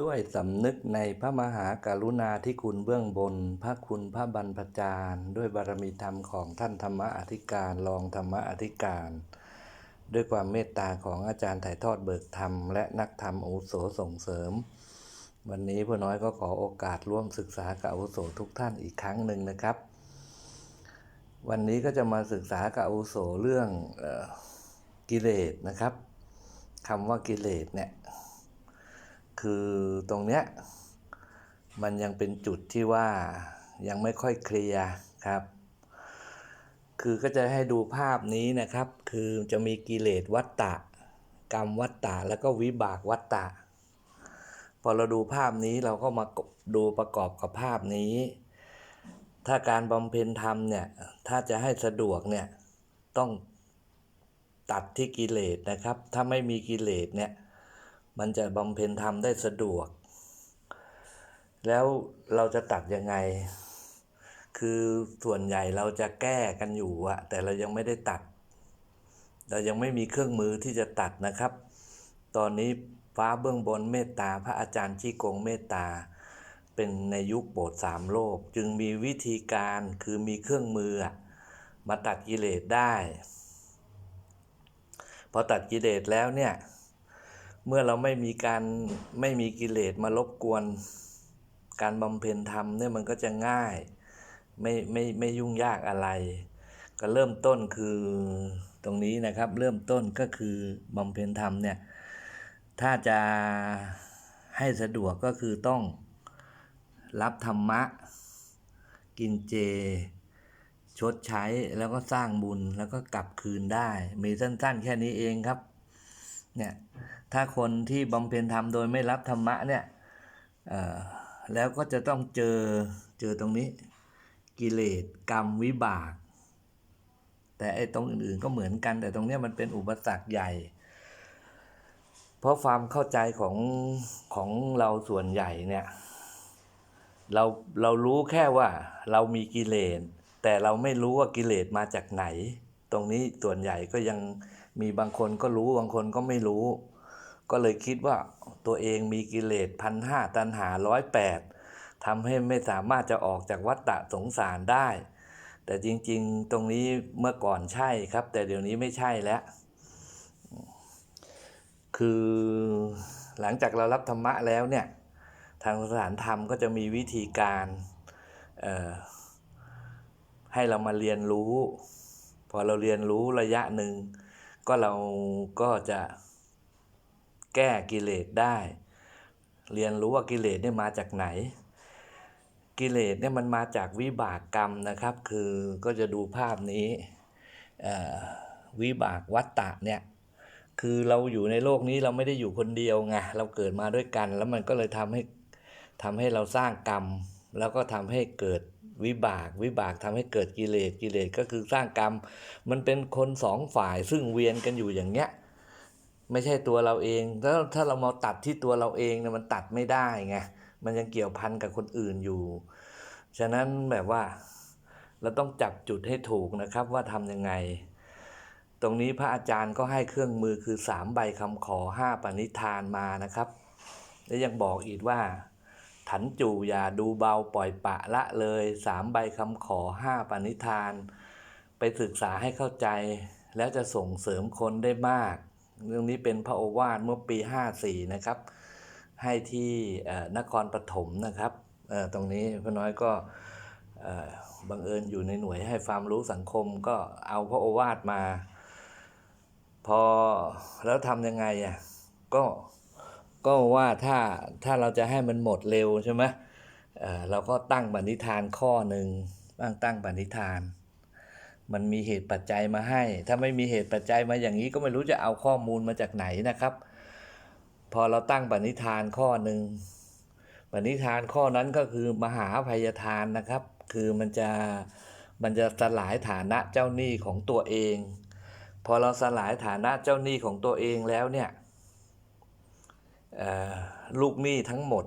ด้วยสำนึกในพระมหากรุณาธิคุณเบื้องบน พระคุณพระบรรพจารย์ ด้วยบารมีธรรมของท่านธรรมอธิการรองธรรมอธิการ ด้วยความเมตตาของอาจารย์ถ่ายทอดเบิกธรรมและนักธรรมอุโสส่งเสริม วันนี้พ่อน้อยก็ขอโอกาสร่วมศึกษากับอุโสทุกท่านอีกครั้งหนึ่งนะครับ วันนี้ก็จะมาศึกษากับอุโสเรื่องออกิเลสนะครับคำว่ากิเลสเนี่ย คือตรงเนี้ยมันยังเป็นจุดที่ว่ายังไม่ค่อยเคลียร์ครับ คือก็จะให้ดูภาพนี้นะครับ คือจะมีกิเลสวัตตะ กรรมวัตตะ แล้วก็วิบากวัตตะ พอเราดูภาพนี้เราก็มาดูประกอบกับภาพนี้ ถ้าการบำเพ็ญธรรมเนี่ย ถ้าจะให้สะดวกเนี่ย ต้องตัดที่กิเลสนะครับ ถ้าไม่มีกิเลสเนี่ย มันจะบำเพ็ญธรรมได้สะดวก แล้วเราจะตัดยังไง คือส่วนใหญ่เราจะแก้กันอยู่อะแต่เรายังไม่ได้ตัด เรายังไม่มีเครื่องมือที่จะตัดนะครับ ตอนนี้ฟ้าเบื้องบนเมตตาพระอาจารย์ชี้กงเมตตา เป็นในยุคโบสถ์สามโลก จึงมีวิธีการคือมีเครื่องมือมาตัดกิเลสได้ พอตัดกิเลสแล้วเนี่ย เมื่อเราไม่มีการไม่มีกิเลสมารบกวน การบำเพ็ญธรรมเนี่ยมันก็จะง่าย ไม่ไม่ไม่ยุ่งยากอะไร ก็เริ่มต้นคือตรงนี้นะครับ เริ่มต้นก็คือบำเพ็ญธรรมเนี่ยถ้าจะให้สะดวกก็คือต้องรับธรรมะ กินเจ ชดใช้แล้วก็สร้างบุญแล้วก็กลับคืนได้ มีสั้นๆ แค่นี้เองครับ เนี่ย ถ้าคนที่บำเพ็ญธรรมโดยไม่รับธรรมะเนี่ยแล้วก็จะต้องเจอเจอตรงนี้ กิเลสกรรมวิบาก แต่ไอ้ตรงอื่นๆก็เหมือนกัน แต่ตรงนี้มันเป็นอุปสรรคใหญ่ เพราะความเข้าใจของของเราส่วนใหญ่เนี่ยเราเรารู้แค่ว่าเรามีกิเลสแต่เราไม่รู้ว่ากิเลสมาจากไหน ตรงนี้ส่วนใหญ่ก็ยังมีบางคนก็รู้บางคนก็ไม่รู้ ก็เลยคิดว่าตัวเองมีกิเลสพันห้าตันหาร้อยแปดทำให้ไม่สามารถจะออกจากวัฏฏะสงสารได้ แต่จริงๆตรงนี้เมื่อก่อนใช่ครับ แต่เดี๋ยวนี้ไม่ใช่แล้ว คือหลังจากเรารับธรรมะแล้วเนี่ย ทางสถานธรรมก็จะมีวิธีการให้เรามาเรียนรู้ พอเราเรียนรู้ระยะหนึ่งก็เราก็จะ แก้กิเลสได้ เรียนรู้ว่ากิเลสเนี่ยมาจากไหน กิเลสเนี่ยมันมาจากวิบากกรรมนะครับ คือก็จะดูภาพนี้วิบากวัตตะเนี่ยคือเราอยู่ในโลกนี้เราไม่ได้อยู่คนเดียวไงเราเกิดมาด้วยกัน แล้วมันก็เลยทำให้ทำให้เราสร้างกรรม แล้วก็ทำให้เกิดวิบาก วิบากทำให้เกิดกิเลสกิเลสก็คือสร้างกรรม มันเป็นคนสองฝ่ายซึ่งเวียนกันอยู่อย่างเงี้ย ไม่ใช่ตัวเราเองแล้วถ้าเรามาตัดที่ตัวเราเองเนี่ยมันตัดไม่ได้ไงมันยังเกี่ยวพันกับคนอื่นอยู่ ฉะนั้นแบบว่าเราต้องจับจุดให้ถูกนะครับว่าทำยังไง ตรงนี้พระอาจารย์ก็ให้เครื่องมือคือสามใบคำขอห้าปณิธานมานะครับ และยังบอกอีกว่า ถันจูอย่าดูเบาปล่อยปะละเลยสามใบคำขอห้าปณิธาน ไปศึกษาให้เข้าใจ แล้วจะส่งเสริมคนได้มาก เรื่องนี้เป็นพระโอวาทเมื่อปี 54 นะครับ ให้ที่นครปฐมนะครับตรงนี้พ่อน้อยก็บังเอิญอยู่ในหน่วยให้ความรู้สังคมก็เอาพระโอวาทมา พอแล้วทำยังไงอะก็ก็ว่าถ้าถ้าเราจะให้มันหมดเร็วใช่ไหมเราก็ตั้งปณิธานข้อหนึ่งตั้งตั้งปณิธาน มันมีเหตุปัจจัยมาให้ ถ้าไม่มีเหตุปัจจัยมาอย่างนี้ก็ไม่รู้จะเอาข้อมูลมาจากไหนนะครับ พอเราตั้งปณิธานข้อหนึ่งปณิธานข้อนั้นก็คือมหาอภัยทานนะครับ คือมันจะมันจะสลายฐานะเจ้าหนี้ของตัวเอง พอเราสลายฐานะเจ้าหนี้ของตัวเองแล้วเนี่ยลูกหนี้ทั้งหมด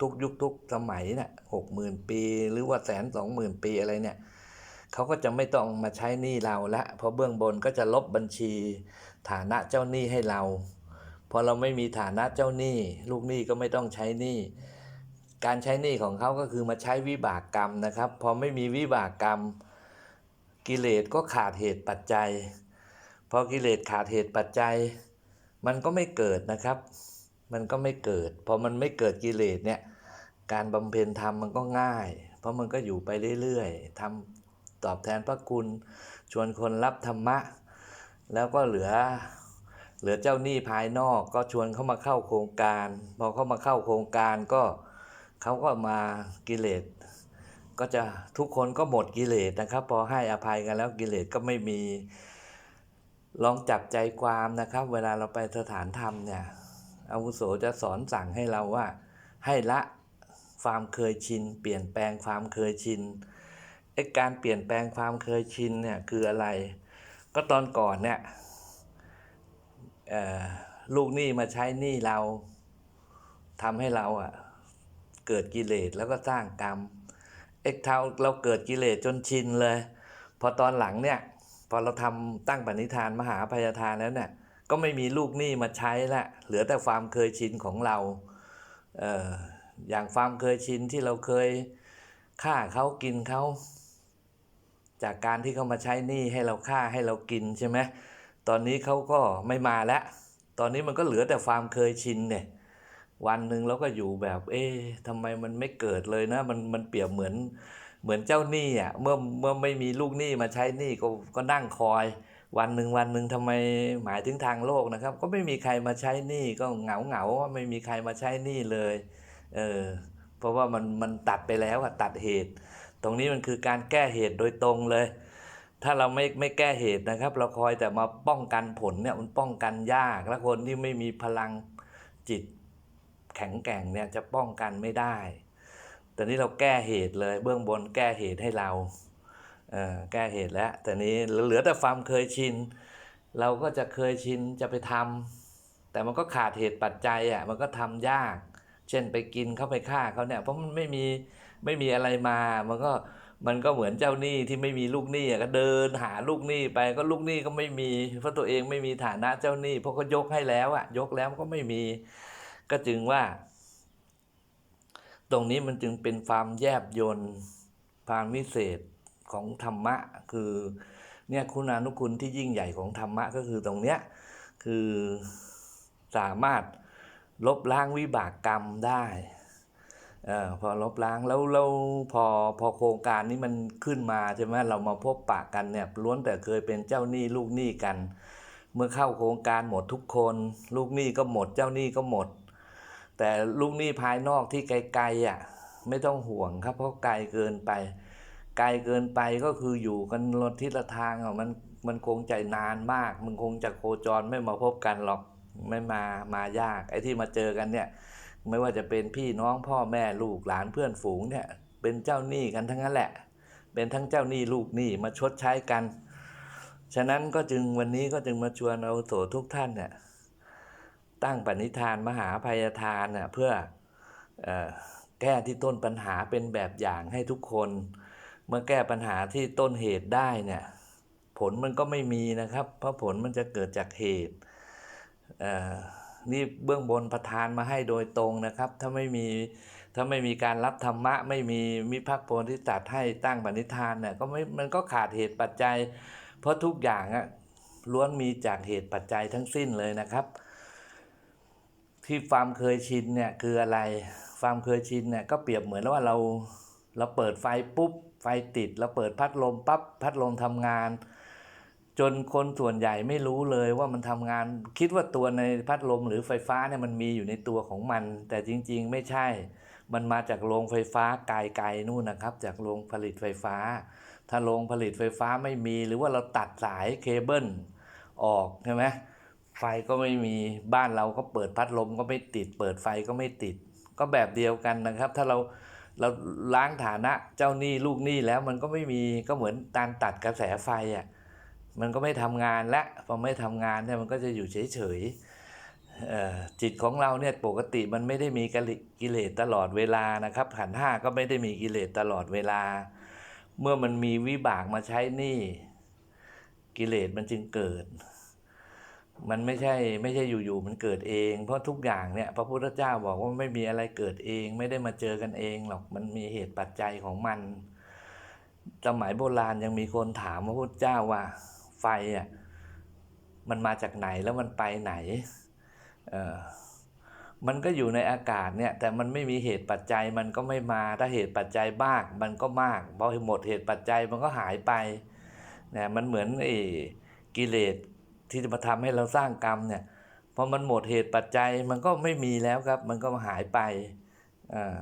ทุกยุคทุกสมัยเนี่ยหกหมื่นปี หรือว่าแสนสองหมื่นปีอะไรเนี่ย เขาก็จะไม่ต้องมาใช้หนี้เราละเพราะเบื้องบนก็จะลบบัญชี ฐานะเจ้าหนี้ให้เราพอเราไม่มีฐานะเจ้าหนี้ ลูกหนี้ก็ไม่ต้องใช้หนี้การใช้หนี้ของเขาก็คือมาใช้วิบากกรรมนะครับ พอไม่มีวิบากกรรม กิเลสก็ขาดเหตุปัจจัย พอกิเลสขาดเหตุปัจจัย มันก็ไม่เกิดนะครับ มันก็ไม่เกิด พอมันไม่เกิดกิเลสเนี่ย การบำเพ็ญธรรมมันก็ง่าย เพราะมันก็อยู่ไปเรื่อยๆทำ ตอบแทนพระคุณ ชวนคนรับธรรมะ แล้วก็เหลือ เหลือเจ้าหนี้ภายนอกก็ชวนเขามาเข้าโครงการ พอเขามาเข้าโครงการก็เขาก็มากิเลสก็จะทุกคนก็หมดกิเลสนะครับ พอให้อภัยกันแล้วกิเลสก็ไม่มีลองจับใจความนะครับ เวลาเราไปสถานธรรมเนี่ยอาวุโสจะสอนสั่งให้เราว่า ให้ละความเคยชิน เปลี่ยนแปลงความเคยชิน ไอ้การเปลี่ยนแปลงความเคยชินเนี่ยคืออะไร ก็ตอนก่อนเนี่ยลูกหนี้มาใช้หนี้เราทำให้เราอะเกิดกิเลสแล้วก็สร้างกรรมเอ็กเท้าเราเกิดกิเลสจนชินเลย พอตอนหลังเนี่ย พอเราทำตั้งปณิธานมหาพยาทานแล้วเนี่ย ก็ไม่มีลูกหนี้มาใช้ละเหลือแต่ความเคยชินของเราเอออย่างความเคยชินที่เราเคยฆ่าเขากินเขา จากการที่เขามาใช้หนี้ให้เราฆ่าให้เรากินใช่ไหมตอนนี้เขาก็ไม่มาแล้ว ตอนนี้มันก็เหลือแต่ความเคยชินเนี่ยวันหนึ่งเราก็อยู่แบบ เอ๊ะทำไมมันไม่เกิดเลยนะ มันมันเปรียบเหมือนเหมือนเจ้าหนี้อะ เมื่อเมื่อไม่มีลูกหนี้มาใช้หนี้ก็ก็นั่งคอย วันหนึ่งวันหนึ่งทำไมหมายถึงทางโลกนะครับ ก็ไม่มีใครมาใช้หนี้ก็เหงาเหงาว่าไม่มีใครมาใช้หนี้เลย เออ เพราะว่ามันมันตัดไปแล้วอะตัดเหตุ ตรงนี้มันคือการแก้เหตุโดยตรงเลย ถ้าเราไม่ไม่แก้เหตุนะครับ เราคอยแต่มาป้องกันผลเนี่ยมันป้องกันยาก และคนที่ไม่มีพลังจิตแข็งแกร่งเนี่ยจะป้องกันไม่ได้ แต่นี้เราแก้เหตุเลยเบื้องบนแก้เหตุให้เราเออแก้เหตุแล้ว แต่นี้เหลือแต่ความเคยชิน เราก็จะเคยชินจะไปทำแต่มันก็ขาดเหตุปัจจัยอะมันก็ทำยาก เช่นไปกินเขาไปฆ่าเขาเนี่ยเพราะมันไม่มี ไม่มีอะไรมา มันก็มันก็เหมือนเจ้าหนี้ที่ไม่มีลูกหนี้อะก็เดินหาลูกหนี้ไปก็ลูกหนี้ก็ไม่มี เพราะตัวเองไม่มีฐานะเจ้าหนี้เพราะเขายกให้แล้วอะยกแล้วก็ไม่มี ก็จึงว่า ตรงนี้มันจึงเป็นความแยบยนต์ความวิเศษของธรรมะ คือเนี่ยคุณานุคุณที่ยิ่งใหญ่ของธรรมะก็คือตรงเนี้ยคือสามารถลบล้างวิบากกรรมได้ ออพอลบล้างแล้วแล้วพอพอโครงการนี้มันขึ้นมาใช่ไหมเรามาพบปะกันเนี่ยล้วนแต่เคยเป็นเจ้าหนี้ลูกหนี้กัน เมื่อเข้าโครงการหมดทุกคน ลูกหนี้ก็หมดเจ้าหนี้ก็หมด แต่ลูกหนี้ภายนอกที่ไกลๆอะไม่ต้องห่วงครับ เพราะไกลเกินไป ไกลเกินไปก็คืออยู่กันรถทิศละทางอะมันมันคงใจนานมาก มันคงจะโคจรไม่มาพบกันหรอกไม่มา มายาก ไอ้ที่มาเจอกันเนี่ย ไม่ว่าจะเป็นพี่น้องพ่อแม่ลูกหลานเพื่อนฝูงเนี่ยเป็นเจ้าหนี้กันทั้งนั้นแหละ เป็นทั้งเจ้าหนี้ลูกหนี้มาชดใช้กัน ฉะนั้นก็จึงวันนี้ก็จึงมาชวนเอาโสทุกท่านเนี่ยตั้งปณิธานมหาภัยทานเนี่ยเพื่ออแก้ที่ต้นปัญหาเป็นแบบอย่างให้ทุกคน เมื่อแก้ปัญหาที่ต้นเหตุได้เนี่ยผลมันก็ไม่มีนะครับ เพราะผลมันจะเกิดจากเหตุเอ่อ นี่เบื้องบนประทานมาให้โดยตรงนะครับ ถ้าไม่มีถ้าไม่มีการรับธรรมะ ไม่มีมิพักโพธิสัตว์ให้ตั้งปณิธานเนี่ยก็ไม่มันก็ขาดเหตุปัจจัย เพราะทุกอย่างอะล้วนมีจากเหตุปัจจัยทั้งสิ้นเลยนะครับ ที่ความเคยชินเนี่ยคืออะไร ความเคยชินเนี่ยก็เปรียบเหมือนว่าเราเราเปิดไฟปุ๊บไฟติด เราเปิดพัดลมปั๊บพัดลมทำงาน จนคนส่วนใหญ่ไม่รู้เลยว่ามันทำงาน คิดว่าตัวในพัดลมหรือไฟฟ้าเนี่ยมันมีอยู่ในตัวของมัน แต่จริงๆ ไม่ใช่ มันมาจากโรงไฟฟ้าไกลๆนู่นนะครับ จากโรงผลิตไฟฟ้า ถ้าโรงผลิตไฟฟ้าไม่มี หรือว่าเราตัดสายเคเบิลออกใช่ไหมไฟก็ไม่มีบ้านเราก็เปิดพัดลมก็ไม่ติด เปิดไฟก็ไม่ติด ก็แบบเดียวกันนะครับ ถ้าเราเราล้างฐานะเจ้าหนี้ลูกหนี้แล้วมันก็ไม่มีก็เหมือนการตัดกระแสไฟอะ มันก็ไม่ทำงานและพอไม่ทำงานเนี่ยมันก็จะอยู่เฉยๆเอ่อจิตของเราเนี่ยปกติมันไม่ได้มีกิเลสตลอดเวลานะครับขันห้าก็ไม่ได้มีกิเลสตลอดเวลา เมื่อมันมีวิบากมาใช้นี้กิเลสมันจึงเกิด มันไม่ใช่ไม่ใช่อยู่ๆมันเกิดเอง เพราะทุกอย่างเนี่ยพระพุทธเจ้าบอกว่าไม่มีอะไรเกิดเอง ไม่ได้มาเจอกันเองหรอกมันมีเหตุปัจจัยของมันสมัยโบราณยังมีคนถามพระพุทธเจ้าว่า ไฟอะมันมาจากไหนแล้วมันไปไหนเออมันก็อยู่ในอากาศเนี่ยแต่มันไม่มีเหตุปัจจัยมันก็ไม่มาถ้าเหตุปัจจัยมากมันก็มากพอหมดเหตุปัจจัยมันก็หายไปเนี่ยมันเหมือนไอ้กิเลสที่จะมาทำให้เราสร้างกรรมเนี่ยพอมันหมดเหตุปัจจัยมันก็ไม่มีแล้วครับ มันก็หายไปอ่า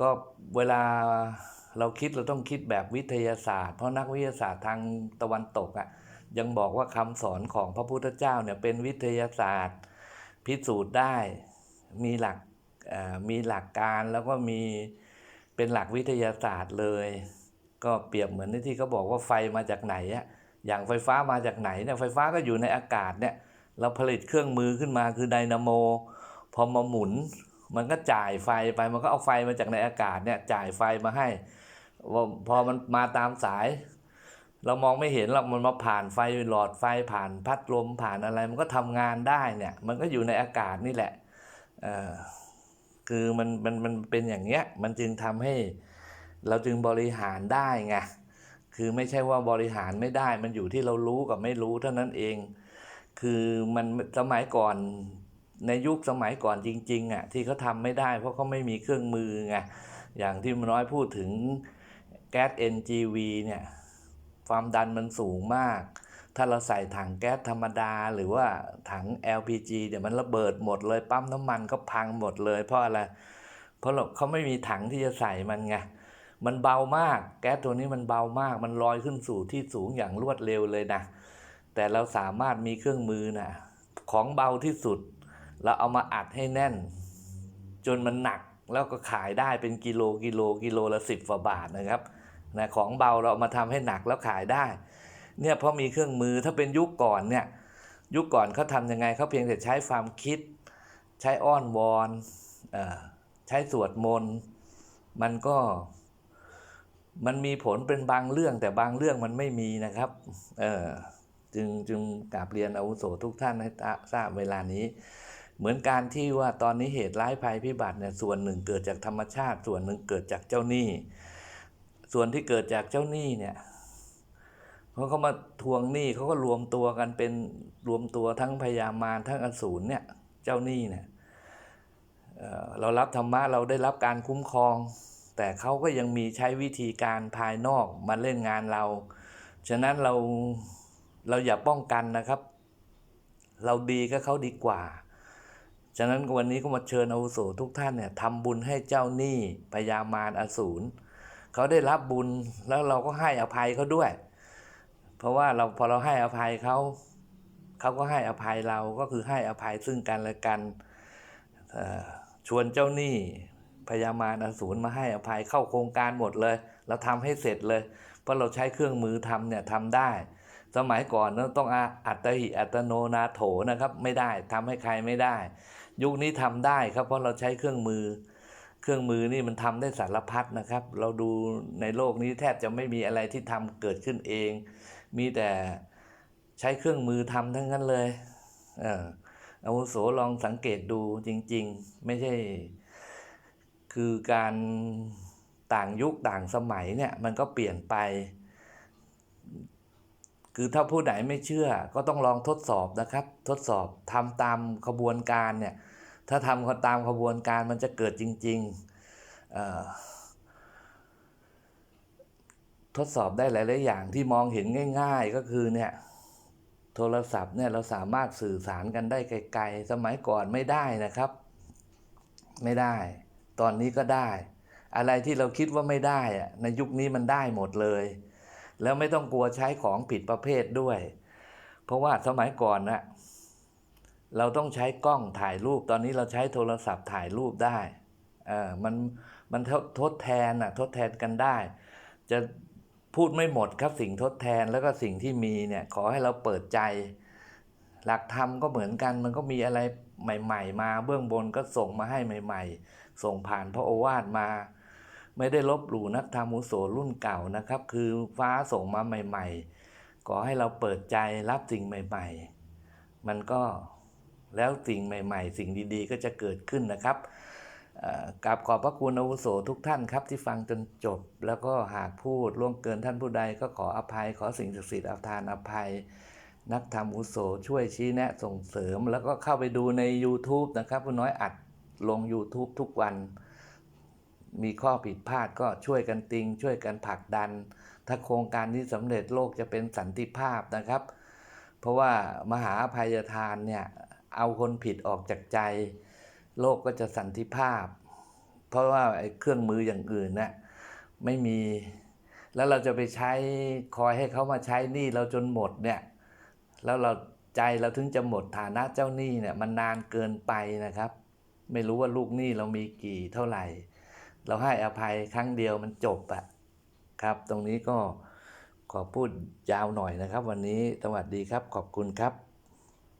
ก็เวลา เราคิดเราต้องคิดแบบวิทยาศาสตร์ เพราะนักวิทยาศาสตร์ทางตะวันตกอะ่ะยังบอกว่าคำสอนของพระพุทธเจ้าเนี่ยเป็นวิทยาศาสตร์ พิสูจน์ได้มีหลักมีหลักการแล้วก็มีเป็นหลักวิทยาศาสตร์เลย ก็เปรียบเหมือนที่เขาบอกว่าไฟมาจากไหนอะอย่างไฟฟ้ามาจากไหนเนี่ยไฟฟ้าก็อยู่ในอากาศเนี่ยเราผลิตเครื่องมือขึ้นมาคือไดนาโม พอมาหมุน มันก็จ่ายไฟไปมันก็เอาไฟมาจากในอากาศเนี่ยจ่ายไฟมาให้พอมันมาตามสาย เรามองไม่เห็นหรอกมันมาผ่านไฟหลอดไฟผ่านพัดลมผ่านอะไร มันก็ทำงานได้เนี่ย มันก็อยู่ในอากาศนี่แหละอคือมันมันมันเป็นอย่างเงี้ยมันจึงทำให้เราจึงบริหารได้ไงคือไม่ใช่ว่าบริหารไม่ได้ มันอยู่ที่เรารู้กับไม่รู้เท่านั้นเอง คือมันสมัยก่อน ในยุคสมัยก่อนจริงๆอะที่เขาทำไม่ได้เพราะเขาไม่มีเครื่องมือไงอย่างที่มน้อยพูดถึงแก๊ส NGV เนี่ยความดันมันสูงมาก ถ้าเราใส่ถังแก๊สธรรมดา หรือว่าถัง LPG เดี๋ยวมันระเบิดหมดเลยปั๊มน้ำมันก็พังหมดเลย เพราะอะไร เพราะเราเขาไม่มีถังที่จะใส่มันไง มันเบามาก แก๊สตัวนี้มันเบามาก มันลอยขึ้นสู่ที่สูงอย่างรวดเร็วเลยนะ แต่เราสามารถมีเครื่องมือนะของเบาที่สุด เราเอามาอัดให้แน่น จนมันหนักแล้วก็ขายได้เป็นกิโลกิโลกิโลละสิบกว่าบาทนะครับนะของเบาเราเอามาทำให้หนักแล้วขายได้ เนี่ยเพราะมีเครื่องมือถ้าเป็นยุคก่อนเนี่ยยุคก่อนเขาทำยังไงเขาเพียงแต่ใช้ความคิด ใช้อ้อนวอนอใช้สวดมนต์มันก็มันมีผลเป็นบางเรื่องแต่บางเรื่องมันไม่มีนะครับเออจึงจึงกราบเรียนอาวุโสทุกท่านให้ทราบเวลานี้ เหมือนการที่ว่าตอนนี้เหตุร้ายภัยพิบัติเนี่ยส่วนหนึ่งเกิดจากธรรมชาติ ส่วนหนึ่งเกิดจากเจ้าหนี้ ส่วนที่เกิดจากเจ้าหนี้เนี่ยเพราเขามาทวงหนี้เขาก็รวมตัวกันเป็นรวมตัวทั้งพยามารทั้งอสูรเนี่ยเจ้าหนี้เนี่ยเอ่อเรารับธรรมะเราได้รับการคุ้มครอง แต่เขาก็ยังมีใช้วิธีการภายนอกมาเล่นงานเรา ฉะนั้นเราเราอย่าป้องกันนะครับ เราดีก็เขาดีกว่า ฉะนั้นวันนี้ก็มาเชิญอาวุโสทุกท่านเนี่ยทำบุญให้เจ้าหนี้พยามารอสูรเขาได้รับบุญแล้วเราก็ให้อภัยเขาด้วย เพราะว่าเราพอเราให้อภัยเขาเขาก็ให้อภัยเราก็คือให้อภัยซึ่งกันและกันชวนเจ้าหนี้พยามารอสูรมาให้อภัยเข้าโครงการหมดเลย เราทำให้เสร็จเลย เพราะเราใช้เครื่องมือทำเนี่ยทำได้ สมัยก่อนเราต้องอาอัตหิอัตโนนาโถนะครับ ไม่ได้ทำให้ใครไม่ได้ ยุคนี้ทำได้ครับเพราะเราใช้เครื่องมือ เครื่องมือนี่มันทำได้สารพัดนะครับ เราดูในโลกนี้แทบจะไม่มีอะไรที่ทำเกิดขึ้นเอง มีแต่ใช้เครื่องมือทำทั้งนั้นเลยเอออาวุโสลองสังเกตดูจริง ๆ ไม่ใช่ คือการต่างยุคต่างสมัยเนี่ยมันก็เปลี่ยนไป คือถ้าผู้ไหนไม่เชื่อก็ต้องลองทดสอบนะครับ ทดสอบทำตามขบวนการเนี่ย ถ้าทำตามขบวนการมันจะเกิดจริงๆ ทดสอบได้หลายๆอย่างที่มองเห็นง่าย ๆ ก็คือเนี่ยโทรศัพท์เนี่ยเราสามารถสื่อสารกันได้ไกลๆ สมัยก่อนไม่ได้นะครับ ไม่ได้ ตอนนี้ก็ได้ อะไรที่เราคิดว่าไม่ได้อะในยุคนี้มันได้หมดเลย แล้วไม่ต้องกลัวใช้ของผิดประเภทด้วย เพราะว่าสมัยก่อนนะเราต้องใช้กล้องถ่ายรูปตอนนี้เราใช้โทรศัพท์ถ่ายรูปได้เออมันมันทดทดแทนอะทดแทนกันได้ จะพูดไม่หมดครับสิ่งทดแทนแล้วก็สิ่งที่มีเนี่ยขอให้เราเปิดใจ หลักธรรมก็เหมือนกันมันก็มีอะไรใหม่ ๆ มาเบื้องบนก็ส่งมาให้ใหม่ ๆ ส่งผ่านพระโอวาทมา ไม่ได้ลบหลู่นักธรรมุโสรุ่นเก่านะครับ คือฟ้าส่งมาใหม่ ๆ ขอให้เราเปิดใจรับสิ่งใหม่ ๆ มันก็แล้วสิ่งใหม่ ๆ สิ่งดีๆ ก็จะเกิดขึ้นนะครับกราบขอบพระคุณอาวุโสทุกท่านครับที่ฟังจนจบ แล้วก็หากพูดล่วงเกินท่านผู้ใดก็ขออภัย ขอสิ่งศักดิ์สิทธิ์อภทานอภัย นักธรรมอุโสช่วยชี้แนะส่งเสริม แล้วก็เข้าไปดูใน YouTube นะครับผู้น้อยอัดลง YouTube ทุกวัน มีข้อผิดพลาดก็ช่วยกันติง ช่วยกันผลักดัน ถ้าโครงการนี้สำเร็จโลกจะเป็นสันติภาพนะครับ เพราะว่ามหาภัยทานเนี่ยเอาคนผิดออกจากใจ โลกก็จะสันติภาพ เพราะว่าไอ้เครื่องมืออย่างอื่นน่ะไม่มีแล้วเราจะไปใช้คอยให้เขามาใช้หนี้เราจนหมดเนี่ยแล้วเราใจเราถึงจะหมดฐานะเจ้าหนี้เนี่ยมันนานเกินไปนะครับ ไม่รู้ว่าลูกหนี้เรามีกี่เท่าไหร่ เราให้อภัยครั้งเดียวมันจบอะครับ ตรงนี้ก็ขอพูดยาวหน่อยนะครับ วันนี้สวัสดีครับขอบคุณครับ